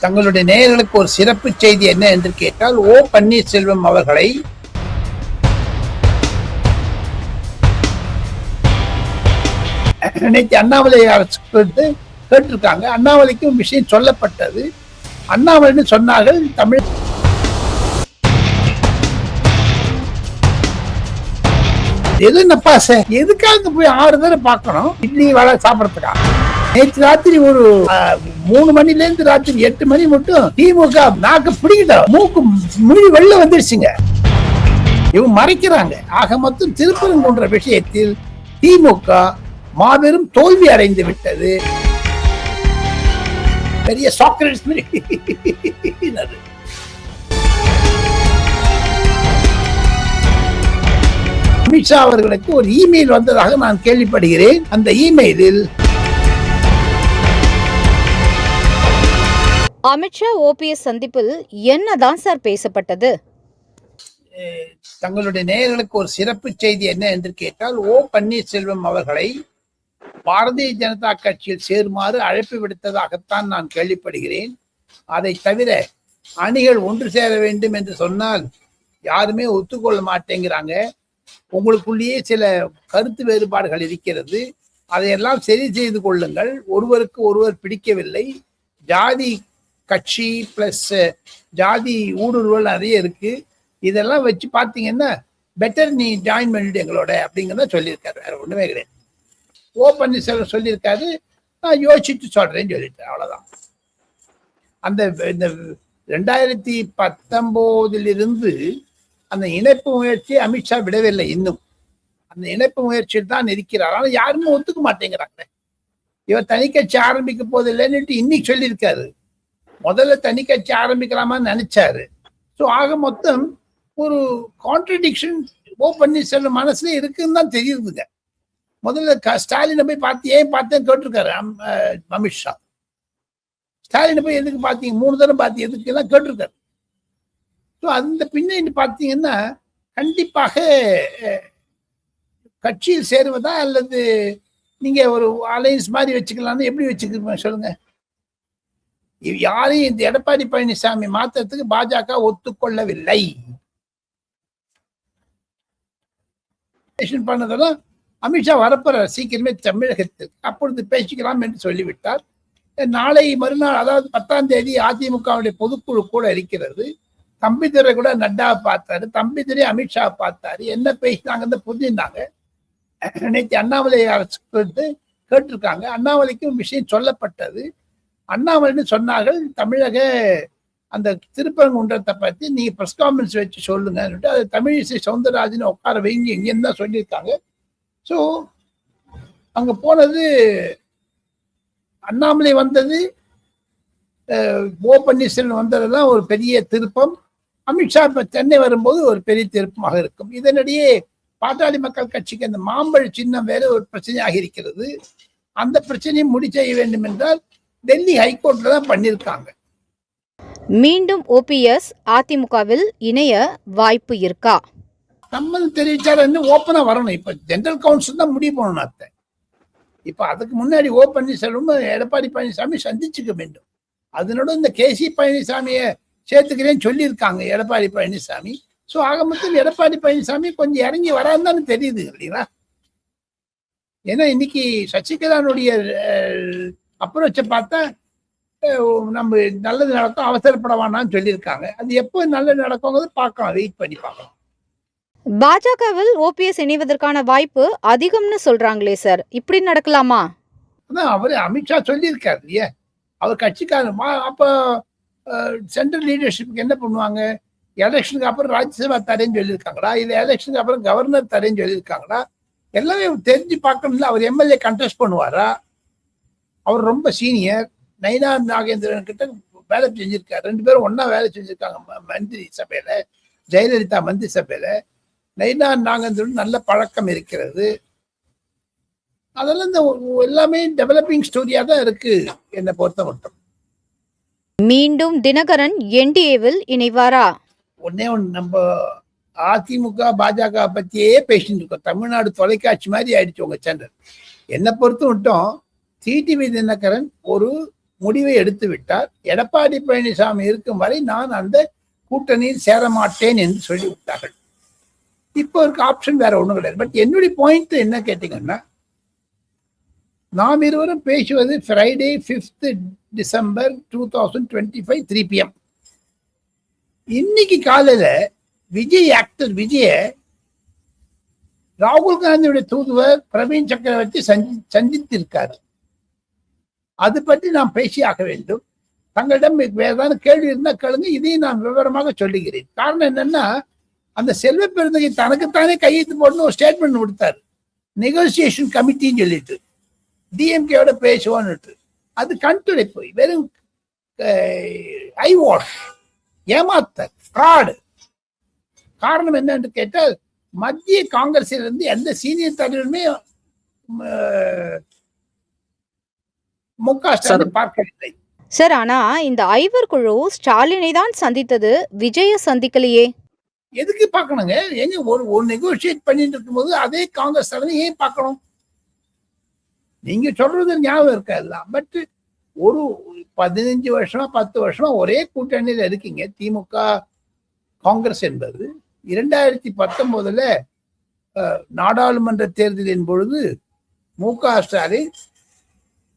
தங்களுடைய நேயர்களுக்கு ஒரு சிறப்பு செய்தி என்ன என்று கேட்டால் ஓ பன்னீர்செல்வம் அவர்களை நேற்று அண்ணாமலை அரசு கேட்டு கேட்டிருக்காங்க. அண்ணாமலைக்கும் விஷயம் சொல்லப்பட்டது. அண்ணாமலைன்னு சொன்னார்கள் தமிழ் எது நப்பாச எதுக்காக போய் ஆறு தடவை பார்க்கணும்? இட்லி வேலை சாப்பிடறதுக்கா? நேற்று ராத்திரி ஒரு மூணு மணில இருந்து ராத்திரி எட்டு மணி மட்டும் திமுக நாக்கு பிடிக்கிட்டோம் மூக்கு முழி வெளில வந்துருச்சுங்க. இவங்க மறைக்கிறாங்க. ஆக மொத்தம் திருப்பரங்குன்ற விஷயத்தில் திமுக மாபெரும் தோல்வி அடைந்து விட்டது. பெரிய சாக்ரட்ஸ் மாதிரி. அமித்ஷா அவர்களுக்கு ஒரு இமெயில் வந்ததாக நான் கேள்விப்படுகிறேன். அந்த இமெயிலில் அமித்ஷா ஓபிஎஸ் சந்திப்பில் என்னதான் சார் பேசப்பட்டது? தங்களுடைய நேயர்களுக்கு ஒரு சிறப்பு செய்தி என்ன என்று கேட்டால் ஓ பன்னீர்செல்வம் அவர்களை பாரதிய ஜனதா கட்சியில் சேருமாறு அழைப்பு விடுத்ததாகத்தான் நான் கேள்விப்படுகிறேன். அதை தவிர அணிகள் ஒன்று சேர வேண்டும் என்று சொன்னால் யாருமே ஒத்துக்கொள்ள மாட்டேங்கிறாங்க. உங்களுக்குள்ளேயே சில கருத்து வேறுபாடுகள் இருக்கிறது. அதையெல்லாம் சரி செய்து கொள்ளுங்கள். ஒருவருக்கு ஒருவர் பிடிக்கவில்லை. ஜாதி கட்சி பிளஸ் ஜாதி ஊடுருவல் நிறைய இருக்கு. இதெல்லாம் வச்சு பார்த்தீங்கன்னா பெட்டர் நீ ஜாயின் பண்ணிட்டு எங்களோட அப்படிங்கிறத சொல்லியிருக்காரு. வேற ஒண்ணுமே கிடையாது. ஓ பன்னீர்செல்வம் சொல்லியிருக்காரு. நான் யோசிச்சுட்டு சொல்றேன்னு சொல்லிட்டேன். அவ்வளவுதான். அந்த இந்த ரெண்டாயிரத்தி பத்தொம்போதிலிருந்து அந்த இணைப்பு முயற்சியை அமித்ஷா விடவில்லை இன்னும். அந்த இணைப்பு முயற்சியில் தான் இருக்கிறார். ஆனால் யாருமே ஒத்துக்க மாட்டேங்கிறாங்க இவர் தனி கட்சி ஆரம்பிக்க போதில்லைன்னுட்டு இன்னைக்கு சொல்லியிருக்காரு. முதல்ல தனி கட்சி ஆரம்பிக்கலாமான்னு நினைச்சாரு. ஸோ ஆக மொத்தம் ஒரு கான்ட்ரடிக்ஷன் ஓ பன்னீர்செல்வம் மனசுல இருக்குன்னு தான் தெரியுதுங்க. முதல்ல க- ஸ்டாலினை போய் பார்த்து ஏன் பார்த்தேன்னு கேட்டிருக்காரு அம்- அமித்ஷா ஸ்டாலினை போய் எதுக்கு பார்த்தீங்க? மூணு தடவை பார்த்து எதுக்கு எல்லாம் கேட்டிருக்காரு. ஸோ அந்த பின்னணி பார்த்தீங்கன்னா கண்டிப்பாக கட்சியில் சேருவதா அல்லது நீங்க ஒரு அலைன்ஸ் மாதிரி வச்சுக்கலாம்னு எப்படி வச்சுக்கிறீங்க? சொல்லுங்க. யாரையும் இந்த எடப்பாடி பழனிசாமி மாத்திரத்துக்கு பாஜக ஒத்துக்கொள்ளவில்லை. பண்ணதெல்லாம் அமித்ஷா வரப்போறார் சீக்கிரமே தமிழகத்தில் அப்பொழுது பேசிக்கலாம் என்று சொல்லிவிட்டார். நாளை மறுநாள் அதாவது பத்தாம் தேதி அதிமுகவுடைய பொதுக்குழு கூட இருக்கிறது. தம்பிதுரை கூட நட்டா பார்த்தாரு. தம்பிதுரை அமித்ஷா பார்த்தாரு. என்ன பேசினாங்கன்னு புரிஞ்சிருந்தாங்க நேற்று அண்ணாமலை அரசு கேட்டு கேட்டிருக்காங்க. அண்ணாமலைக்கும் விஷயம் சொல்லப்பட்டது. அண்ணாமலைன்னு சொன்னார்கள் தமிழக அந்த திருப்பரங்குன்றத்தை பற்றி நீங்கள் ப்ரெஸ் கான்ஃபரன்ஸ் வச்சு சொல்லுங்கன்னுட்டு அது தமிழிசை சவுந்தரராஜன் உட்கார வைங்க இங்கேன்னு தான் சொல்லியிருக்காங்க. ஸோ அங்கே போனது அண்ணாமலை வந்தது ஓ பன்னீர்செல்வம் வந்ததெல்லாம் ஒரு பெரிய திருப்பம். அமித்ஷா இப்போ சென்னை வரும்போது ஒரு பெரிய திருப்பமாக இருக்கும். இதனிடையே பாட்டாளி மக்கள் கட்சிக்கு அந்த மாம்பழ சின்னம் வேறு ஒரு பிரச்சனையாக இருக்கிறது. அந்த பிரச்சனையை முடி செய்ய வேண்டும் என்றால் டெல்லி ஹைகோர்ட்ல தான் பண்ணியிருக்காங்க மீண்டும் ஓபிஎஸ் அதிமுகவில் இணைய வாய்ப்பு இருக்கா? சம்மதம் தெரிவிச்சாரு இன்னும் ஓப்பனா வரணும். இப்ப ஜெனரல் கவுன்சில் தான் முடிவு பண்ணணும் அத்தை. இப்ப அதுக்கு முன்னாடி ஓ பன்னீர்செல்வம் எடப்பாடி பழனிசாமி சந்திச்சுக்க வேண்டும். அதனோட இந்த கே சி பழனிசாமியை சேர்த்துக்கிறேன்னு சொல்லியிருக்காங்க எடப்பாடி பழனிசாமி. ஸோ ஆக மொத்தம் எடப்பாடி பழனிசாமி கொஞ்சம் இறங்கி வராதுன்னு தெரியுது இல்லைங்களா? ஏன்னா இன்னைக்கு சசிகலானுடைய அப்ரோச்சை பார்த்தா அஹ், நம்ம நல்லது நடக்கும் அவசரப்பட வேணாம்னு சொல்லியிருக்காங்க. அது எப்போ நல்லது நடக்குங்கிறது பார்க்கலாம் வெயிட் பண்ணி பார்க்கலாம். பாஜகவில் ஓபிஎஸ் இணைவதற்கான வாய்ப்பு அதிகம்னு சொல்றாங்களே சார். இப்படி நடக்கலாமா? அதான் அவரு அமித்ஷா சொல்லியிருக்காரு இல்லையா? அவர் கட்சிக்காரர். அப்போ சென்ட்ரல் லீடர்ஷிப்க்கு என்ன பண்ணுவாங்க? எலெக்ஷனுக்கு அப்புறம் ராஜ்யசபா தரேன்னு சொல்லியிருக்காங்களா? இல்லை எலெக்ஷனுக்கு அப்புறம் கவர்னர் தரேன்னு சொல்லியிருக்காங்களா? எல்லாமே தெரிஞ்சு பார்க்கணும்ல அவர் எம்எல்ஏ கண்டெஸ்ட் பண்ணுவாரா? அவர் ரொம்ப சீனியர். நைனா நாகேந்திரன் கிட்ட வேலை செஞ்சிருக்காரு. ரெண்டு பேரும் ஒண்ணா வேலை செஞ்சிருக்காங்க. மந்திரி சபையில ஜெயலலிதா மந்திரி சபையில. நைனா நாகேந்திரன் நல்ல பழக்கம் இருக்கிறது. அதெல்லாம் இந்த எல்லாமே டெவலப்பிங் ஸ்டோரியா தான் இருக்கு என்னை பொறுத்த மட்டும். மீண்டும் தினகரன் என்டிஏவில் இணைவாரா? ஒன்னே ஒன்று நம்ம அதிமுக பாஜக பத்தியே பேசிட்டு இருக்கோம். தமிழ்நாடு தொலைக்காட்சி மாதிரி ஆயிடுச்சு உங்க சேனல் என்னை பொறுத்த மட்டும் டிடிவி தினகரன் ஒரு முடிவை எடுத்து விட்டார். எடப்பாடி பழனிசாமி இருக்கும் வரை நான் அந்த கூட்டணியில் சேர மாட்டேன் என்று சொல்லிவிட்டார்கள். இப்போ இருக்க ஆப்ஷன் வேற ஒன்றும் கிடையாது. பட் என்னுடைய பாயிண்ட் என்ன கேட்டீங்கன்னா நாம் இருவரும் பேசுவது Friday fifth December two thousand twenty five three PM இன்னைக்கு காலையில் விஜய் ஆக்டர் விஜய ராகுல் காந்தியுடைய தூதுவர் பிரவீன் சக்கரவர்த்தி சந்தி சந்தித்திருக்காரு. அது பற்றி நாம் பேசியாக வேண்டும். தங்களிடம் வேற ஏதாவது கேள்வி இருந்தால் கேளுங்க. இதையும் நான் விவரமாக சொல்லுகிறேன். காரணம் என்னன்னா அந்த செல்வ பெருந்தகை தனக்குத்தானே கையெழுத்து போடணும் ஒரு ஸ்டேட்மெண்ட் கொடுத்தாரு. நெகோசியேஷன் கமிட்டின்னு சொல்லிட்டு. டிஎம்கேயோட பேசுவோன்னுட்டு. அது கண் துடைப்பு வெறும் ஐ வாஷ் ஏமாத்த ஃப்ராடு காரணம் என்னன்னு கேட்டால் மத்திய காங்கிரஸில் இருந்து எந்த சீனியர் தலைவருமே மு க ஸ்டாலின் பார்க்கவில்லை. சார் ஆனா இந்த ஐவர் குழு ஸ்டாலினை தான் சந்தித்தது. விஜய சந்திக்கலையே. எதுக்கு பார்க்கணுங்க? எங்க ஒரு ஒரு நெகோசியேட் பண்ணிட்டு இருக்கும்போது அதே காங்கிரஸ் ஏன் பார்க்கணும்? நீங்க சொல்றது ஞாபகம் இருக்காதுலாம் பட் ஒரு பதினஞ்சு வருஷமா பத்து வருஷமா ஒரே கூட்டணியில இருக்கீங்க. திமுக காங்கிரஸ் என்பது. இரண்டாயிரத்தி பத்தொன்பதுல நாடாளுமன்ற தேர்தலின் பொழுது மு க ஸ்டாலின்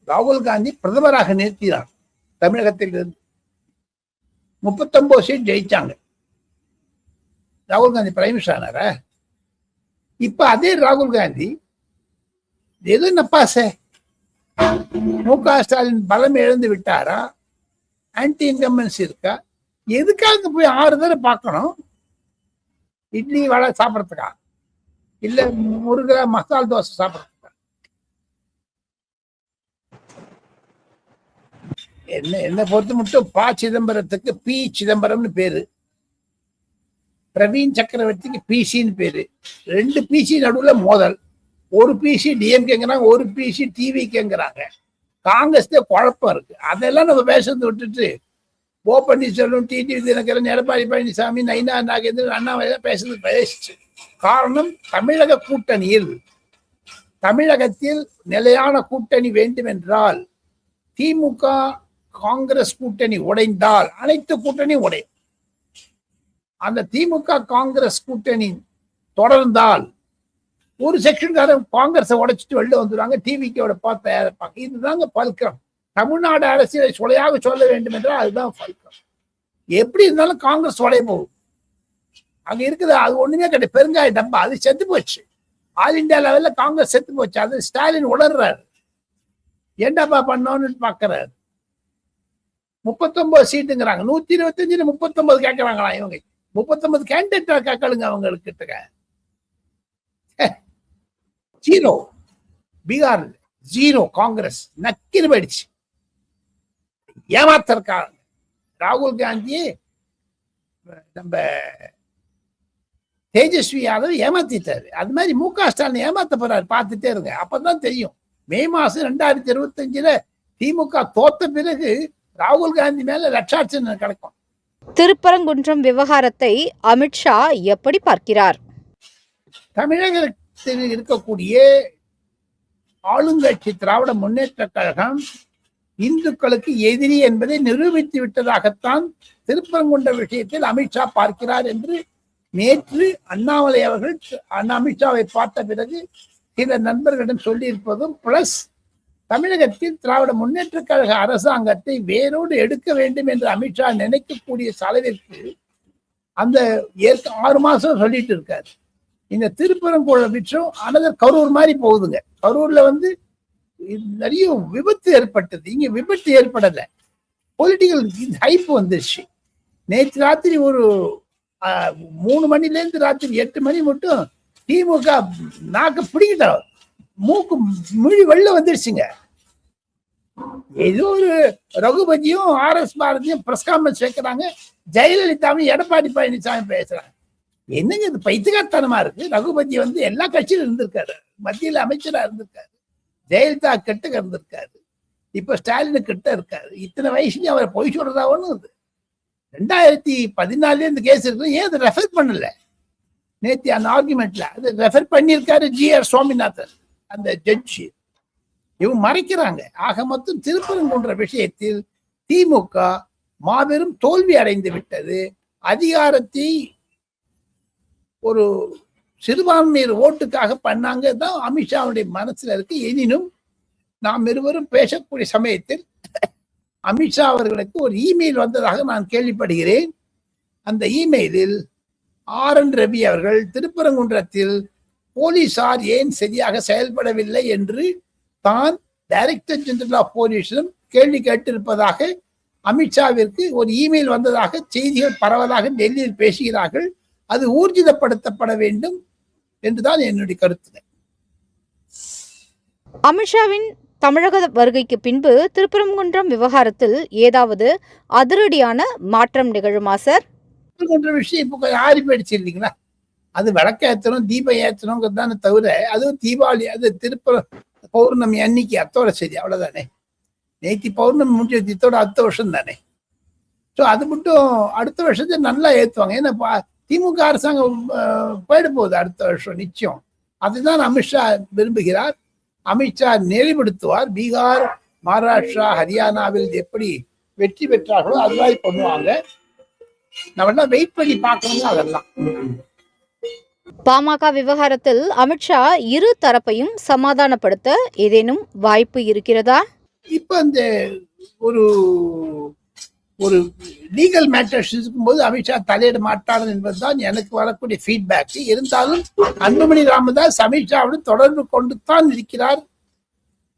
ராகுல் காந்தி பிரதமராக நிறுத்தினார் தமிழகத்தில் இருந்து. முப்பத்தொன்பது சீட் ஜெயிச்சாங்க. ராகுல் காந்தி பிரைம் மினிஸ்டர் ஆனாரா? இப்ப அதே ராகுல் காந்தி ஏதோ நப்பாசே மு க ஸ்டாலின் பலம் இழந்து விட்டாரா? ஆன்டி இன்கம்பன்ஸ் இருக்கா? எதுக்காக போய் ஆறு தடவை பார்க்கணும்? இட்லி வடை சாப்பிட்றதுக்கா? இல்ல முருகா மசால் தோசை சாப்பிட்றது என்ன என்ன பொறுத்து மட்டும் ப சிதம்பரத்துக்கு பி சிதம்பரம்னு பேரு. பிரவீன் சக்கரவர்த்திக்கு பிசின்னு பேரு. ரெண்டு பிசி நடுவுல மோதல். ஒரு பிசி டிஎம்கேங்கிறாங்க ஒரு பிசி டிவிக்கேங்கிறாங்க காங்கிரஸ்ல குழப்பம் இருக்கு. அதெல்லாம் நம்ம பேசுறது விட்டுட்டு ஓ பன்னீர்செல்வம் டிடி தினகரன் எடப்பாடி பழனிசாமி நைனா நாகேந்திரன் அண்ணாமலை பேசுறது பேசிச்சு. காரணம் தமிழக கூட்டணியில் தமிழகத்தில் நிலையான கூட்டணி வேண்டும் என்றால் திமுக காங்கிரஸ் கூட்டணி உடைந்தால் அனைத்து கூட்டணி உடையும். அந்த திமுக காங்கிரஸ் கூட்டணி தொடர்ந்தால் ஒரு செக்ஷன்காரன் காங்கிரஸை உடைச்சிட்டு வெளில வந்துடுவாங்க டிவிக்கோட பார்த்து தயாரிப்பாங்க. இதுதாங்க பல்கம். தமிழ்நாடு அரசியலை சொலையாக சொல்ல வேண்டும் என்றால் அதுதான் பல்கம். எப்படி இருந்தாலும் காங்கிரஸ் உடைய போகும். அங்க இருக்குது அது ஒண்ணுமே கிடையாது. பெருங்காய டப்பா அது செத்து போச்சு. ஆல் இந்தியா லெவல்ல காங்கிரஸ் செத்து போச்சு. அது ஸ்டாலின் உளர்றாரு. என்னப்பா பண்ணோன்னு பாக்குறாரு முப்பத்தொன்பது சீட்டுங்கிறாங்க. நூத்தி இருபத்தஞ்சுல முப்பத்தொன்பது கேட்கறாங்களா இவங்க. முப்பத்தொன்பது கேண்டிடேட்டா கேட்கலுங்க அவங்களுக்கு கிட்ட ஜீரோ. பீகார் ஜீரோ. காங்கிரஸ் நக்கிரு போயிடுச்சு. ஏமாத்திருக்காங்க ராகுல் காந்தி நம்ம தேஜஸ்வி யாதவ் ஏமாத்திட்டாரு. அது மாதிரி மு க ஸ்டாலின் ஏமாத்த போறாரு. பார்த்துட்டே இருங்க. அப்பதான் தெரியும். மே மாசம் ரெண்டாயிரத்தி இருபத்தஞ்சுல திமுக தோத்த பிறகு ராகுல் காந்தி மேல லட்சாட்சம் கிடைக்கும். திருப்பரங்குன்றம் விவகாரத்தை அமித்ஷா எப்படி பார்க்கிறார்? தமிழகத்தில் இருக்கக்கூடிய ஆளுங்கட்சி திராவிட முன்னேற்ற கழகம் இந்துக்களுக்கு எதிரி என்பதை நிரூபித்து விட்டதாகத்தான் திருப்பரங்குன்ற விஷயத்தில் அமித்ஷா பார்க்கிறார் என்று நேற்று அண்ணாமலை அவர்கள் அண்ணா அமித்ஷாவை பார்த்த பிறகு சில நண்பர்களிடம் சொல்லியிருப்பதும் பிளஸ் தமிழகத்தில் திராவிட முன்னேற்ற கழக அரசாங்கத்தை வேரோடு எடுக்க வேண்டும் என்று அமித்ஷா நினைக்கக்கூடிய செலவிற்கு அந்த ஏற்க ஆறு மாசம் சொல்லிட்டு இருக்காரு. இந்த திருப்பரங்குழம் விற்றம் அனதர் கரூர் மாதிரி போகுதுங்க. கரூர்ல வந்து நிறைய விபத்து ஏற்பட்டது. இங்க விபத்து ஏற்படல. பொலிட்டிக்கல் ஹைப் வந்துருச்சு. நேற்று ராத்திரி ஒரு மூணு மணிலேருந்து ராத்திரி எட்டு மணி மட்டும் திமுக நாக்க பிடிக்கிட்டோம். மூக்கு மொழி வெளில வந்துருச்சுங்க. ஏதோ ஒரு ரகுபதியும் ஆர் எஸ் பாரதியும் பிரஸ் கான்ஃபரன்ஸ் வைக்கிறாங்க ஜெயலலிதாவும் எடப்பாடி பழனிசாமி பேசுறாங்க. என்னங்க இது பைத்தியகாரத்தனமா இருக்கு? ரகுபதி வந்து எல்லா கட்சியிலும் இருந்திருக்காரு. மத்தியில அமைச்சரா இருந்திருக்காரு. ஜெயலலிதா கிட்ட இருந்திருக்காரு. இப்ப ஸ்டாலின் கிட்ட இருக்காரு. இத்தனை வயசுலயும் அவரை பொய் சொல்றதா ஒண்ணு இது. ரெண்டாயிரத்தி பதினாலுல இந்த கேஸ் இருக்கு. ஏன் அதை ரெஃபர் பண்ணல? நேத்தி அந்த ஆர்குமெண்ட்ல அது ரெஃபர் பண்ணியிருக்காரு ஜி ஆர் சுவாமிநாதன் அந்த ஜட்ஜி இவங்க மறைக்கிறாங்க. ஆக மொத்தம் திருப்பரங்குன்ற விஷயத்தில் திமுக மாபெரும் தோல்வி அடைந்து விட்டது. அதிகாரத்தை ஒரு சிறுபான்மையர் ஓட்டுக்காக பண்ணாங்க தான் அமித்ஷாவுடைய மனசுல இருக்கு. எனினும் நாம் இருவரும் பேசக்கூடிய சமயத்தில் அமித்ஷா அவர்களுக்கு ஒரு இமெயில் வந்ததாக நான் கேள்விப்படுகிறேன். அந்த இமெயிலில் ஆர் என் ரவி அவர்கள் திருப்பரங்குன்றத்தில் போலீசார் ஏன் சரியாக செயல்படவில்லை என்று தான் டைரக்டர் ஜெனரல் ஆஃப் போலீஸிடம் கேள்வி கேட்டிருப்பதாக அமித்ஷாவிற்கு ஒரு இமெயில் வந்ததாக செய்திகள் பரவலாக டெல்லியில் பேசுகிறார்கள். அது ஊர்ஜிதப்படுத்தப்பட வேண்டும் என்றுதான் என்னுடைய கருத்து. அமித்ஷாவின் தமிழக வருகைக்கு பின்பு திருப்பரங்குன்றம் விவகாரத்தில் ஏதாவது அதிரடியான மாற்றம் நிகழுமா சார்? போன்ற விஷயம் இப்போ கொஞ்சம் ஆறி போயிடுச்சு இல்லைங்களா? அது விளக்க ஏற்றணும் தீபம் ஏற்றணுங்கிறது தானே தவிர அதுவும் தீபாவளி அது திருப்ப பௌர்ணமி அன்னைக்கு அத்தோட சரி அவ்வளோதானே நேத்தி பௌர்ணமி முடிஞ்ச இத்தோட அடுத்த வருஷம் தானே ஸோ அது மட்டும் அடுத்த வருஷத்தை நல்லா ஏற்றுவாங்க ஏன்னா திமுக அரசாங்கம் போயிட போகுது அடுத்த வருஷம் நிச்சயம். அதுதான் அமித்ஷா விரும்புகிறார். அமித்ஷா நெறிப்படுத்துவார். பீகார் மகாராஷ்டிரா ஹரியானாவில் எப்படி வெற்றி பெற்றார்களோ அது பண்ணுவாங்க. நம்ம வெயிட் பண்ணி பார்க்கணும் அதெல்லாம். பாமக விவகாரத்தில் அமித்ஷா இரு தரப்பையும் சமாதானப்படுத்த ஏதேனும் வாய்ப்பு இருக்கிறதா? இப்ப அந்த ஒரு ஒரு லீகல் மேட்டர்ஸ் இருக்கும்போது அமித்ஷா தலையிட மாட்டார் என்பதுதான் எனக்கு வரக்கூடிய ஃபீட்பேக் இருந்தாலும் அன்புமணி ராமதாஸ் அமித்ஷாவுடன் தொடர்பு கொண்டு தான் இருக்கிறார்.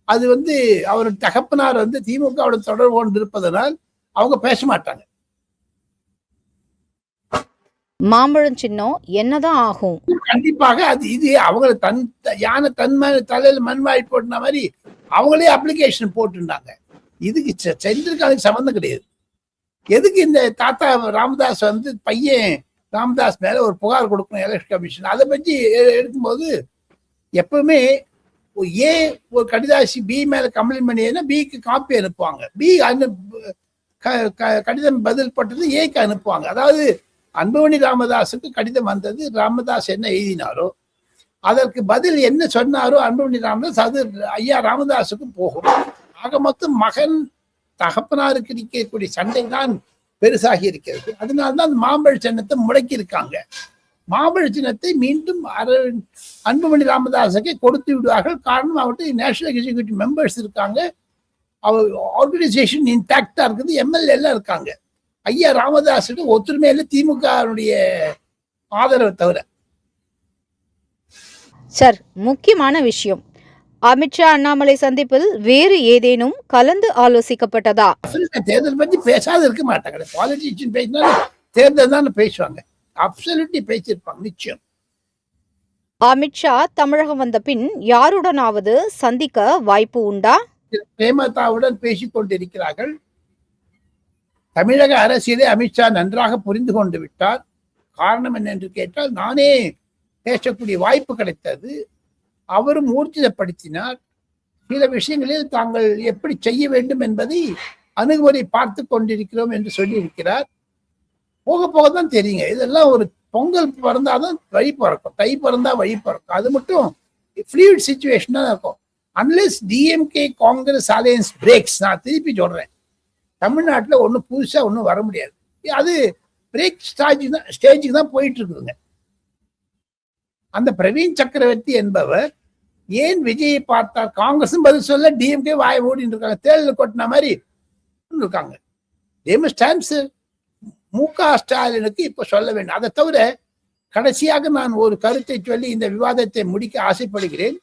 அது வந்து அவர் தகப்பனார் வந்து திமுகவுடன் தொடர்பு கொண்டு இருப்பதனால் அவங்க பேச மாட்டாங்க. மாம்பழம் சின்னம் என்னதான் ஆகும்? கண்டிப்பாக அது இது அவங்களை தன் யானை தன் மேல தலையில மண்வாழி போட்டுன மாதிரி அவங்களே அப்ளிகேஷன் போட்டுருந்தாங்க. இதுக்கு செ- செந்திருக்கானுக்கு சம்மந்தம் கிடையாது. எதுக்கு இந்த தாத்தா ராமதாஸ் வந்து பையன் ராமதாஸ் மேல ஒரு புகார் கொடுக்கணும் எலெக்ஷன் கமிஷன் அதை பற்றி எடுக்கும்போது எப்பவுமே ஏ ஒரு கடிதாசி பி மேல கம்ப்ளைண்ட் பண்ணியதுன்னா பிக்கு காப்பி அனுப்புவாங்க. பி அனு க- க- கடிதம் பதில் பட்டது ஏக்கு அனுப்புவாங்க. அதாவது அன்புமணி ராமதாஸுக்கு கடிதம் வந்தது. ராமதாஸ் என்ன எழுதினாரோ அதற்கு பதில் என்ன சொன்னாரோ அன்புமணி ராமதாஸ் அது ஐயா ராமதாஸுக்கும் போகும். ஆக மொத்தம் மகன் தகப்பனாருக்கு இருக்கக்கூடிய சண்டை தான் பெருசாகி இருக்கிறது. அதனால்தான் அந்த மாம்பழ சின்னத்தை முடக்கி இருக்காங்க மாம்பழ சின்னத்தை மீண்டும் அன்புமணி ராமதாஸுக்கு கொடுத்து விடுவார்கள். காரணம் அவர்கிட்ட நேஷனல் எக்ஸிக்யூட்டிவ் மெம்பர்ஸ் இருக்காங்க. அவர் ஆர்கனைசேஷன் இன்டாக்டா இருக்குது. எம்எல்ஏ எல்லாம் இருக்காங்க. ஐயா ராமதாஸுக்கு ஒத்துமையில திமுகவுடைய ஆதரவை தவிர. சார் முக்கியமான விஷயம். அமித்ஷா அண்ணாமலை சந்திப்பில் வேறு ஏதேனும் கலந்து ஆலோசிக்கப்பட்டதா? தேர்தல் பத்தி பேசாத இருக்க மாட்டாங்க. பாலிட்டிஷியன் பேசினாலும் தேர்தல் தானே பேசுவாங்க. அப்சல்யூட்லி பேசியிருப்பாங்க நிச்சயம். அமித்ஷா தமிழகம் வந்த பின் யாருடனாவது சந்திக்க வாய்ப்பு உண்டா? பிரேமதாவுடன் பேசிக் கொண்டிருக்கிறார்கள் தமிழக அரசியலை அமித்ஷா நன்றாக புரிந்து கொண்டு விட்டார்? காரணம் என்ன என்று கேட்டால் நானே பேசக்கூடிய வாய்ப்பு கிடைத்தது. அவரும் ஊர்ஜிதப்படுத்தினார் சில விஷயங்களில் தாங்கள் எப்படி செய்ய வேண்டும் என்பதை அணுகுமுறை பார்த்து கொண்டிருக்கிறோம் என்று சொல்லியிருக்கிறார். போக போக தான் தெரியுங்க. இதெல்லாம் ஒரு பொங்கல் பிறந்தாதான் வழி பிறக்கும். தை பிறந்தா வழி பிறக்கும். அது மட்டும் ஃப்ளூயிட் சுச்சுவேஷன் தான் இருக்கும். Unless DMK Congress alliance breaks நான் திருப்பி சொல்றேன். தமிழ்நாட்டில் ஒன்றும் புதுசாக ஒன்றும் வர முடியாது. அது பிரேக் ஸ்டேஜ் தான் ஸ்டேஜுக்கு தான் போயிட்டு இருக்குதுங்க அந்த பிரவீன் சக்கரவர்த்தி என்பவர் ஏன் விஜயை பார்த்தார் காங்கிரஸும் பதில் சொல்ல டிஎம்கே வாய ஓடிட்டு இருக்காங்க தேர்தல் கொட்டின மாதிரி இருக்காங்க. தேமஸ் டைம்ஸ் மு க ஸ்டாலினுக்கு இப்போ சொல்ல வேண்டும். அதை தவிர கடைசியாக நான் ஒரு கருத்தை சொல்லி இந்த விவாதத்தை முடிக்க ஆசைப்படுகிறேன்.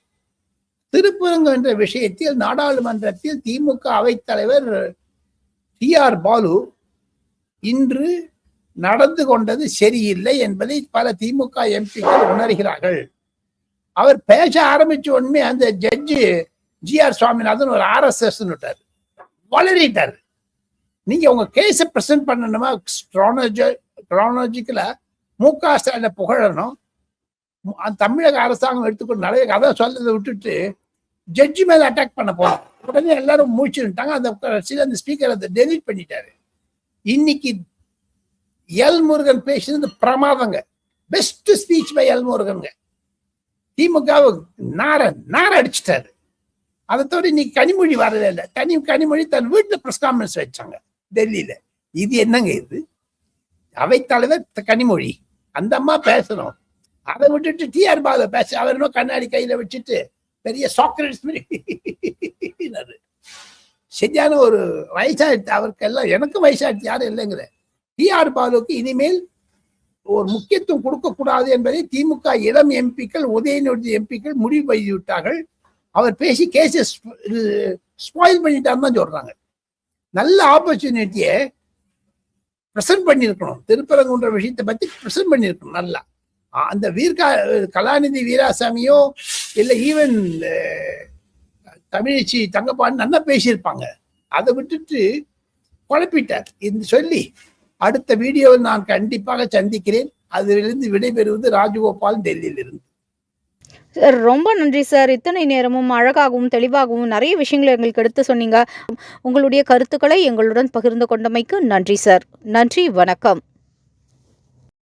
திருப்பரங்கம் என்ற விஷயத்தில் நாடாளுமன்றத்தில் திமுக அவைத்தலைவர் டி ஆர் பாலு இன்று நடந்து கொண்டது சரியில்லை என்பதை பல திமுக எம்பிக்கள் உணர்கிறார்கள். அவர் பேச ஆரம்பிச்ச உடனே அந்த ஜட்ஜு ஜி ஆர் சுவாமிநாதன் ஒரு ஆர்எஸ்எஸ் வளரிட்டார். நீங்க உங்க கேஸை பிரசன்ட் பண்ணணுமா? ஸ்ட்ரானஜி மு க ஸ்டாலினை புகழணும். அந்த தமிழக அரசாங்கம் எடுத்துக்கொண்டு நிறைய கதை சொல்றதை விட்டுட்டு ஜட்ஜி மேல அட்டாக் பண்ண போறோம் உடனே எல்லாரும் மூச்சுட்டாங்க அந்த சில அந்த ஸ்பீக்கர் அதை டெலிட் பண்ணிட்டாரு. இன்னைக்கு எல் முருகன் பேசினது பிரமாதங்க. பெஸ்ட் ஸ்பீச் பை எல் முருகனுங்க. திமுக நார நார அடிச்சிட்டாரு. அதை தவிர இன்னைக்கு கனிமொழி வரவே இல்லை. தனி கனிமொழி தன் வீட்டில் ப்ரெஸ் கான்ஃபரன்ஸ் வச்சாங்க டெல்லியில. இது என்னங்க இது? அவைத்தலைவர் கனிமொழி. அந்த அம்மா பேசணும். அதை விட்டுட்டு டிஆர் பாத பேச அவர் இன்னும் கண்ணாடி கையில வச்சுட்டு பெரிய சாக்ரட்ஸ் மாதிரி. சரியான ஒரு வயசாயிடுச்சு. அவருக்கு எல்லாம் எனக்கும் வயசாயிடுச்சு யாரும் இல்லைங்கிற. டிஆர் பாலுக்கு இனிமேல் ஒரு முக்கியத்துவம் கொடுக்கக்கூடாது என்பதை திமுக இளம் எம்பிக்கள் உதயநிதி எம்பிக்கள் முடிவு செய்து விட்டார்கள் அவர் பேசி கேசஸ் ஸ்பாயில் பண்ணிட்டாருன்னு தான் சொல்றாங்க. நல்ல ஆப்பர்ச்சுனிட்டியை ப்ரெசென்ட் பண்ணியிருக்கணும். திருப்பரங்குன்ற விஷயத்தை பத்தி ப்ரெசென்ட் பண்ணியிருக்கணும் நல்லா. அந்த வீர்கா கலாநிதி வீராசாமியோ இல்லை ஈவன் தமிழிச்சி தங்கப்பான்னு நல்லா பேசியிருப்பாங்க. அதை விட்டுட்டு குழப்பிட்டார். என்று சொல்லி அடுத்த வீடியோவில் நான் கண்டிப்பாக சந்திக்கிறேன். அதிலிருந்து விடைபெறுவது ராஜகோபால் டெல்லியிலிருந்து. சார் ரொம்ப நன்றி சார். இத்தனை நேரமும் அழகாகவும் தெளிவாகவும் நிறைய விஷயங்களை எங்களுக்கு எடுத்து சொன்னீங்க. உங்களுடைய கருத்துக்களை எங்களுடன் பகிர்ந்து கொண்டமைக்கு நன்றி சார். நன்றி வணக்கம்.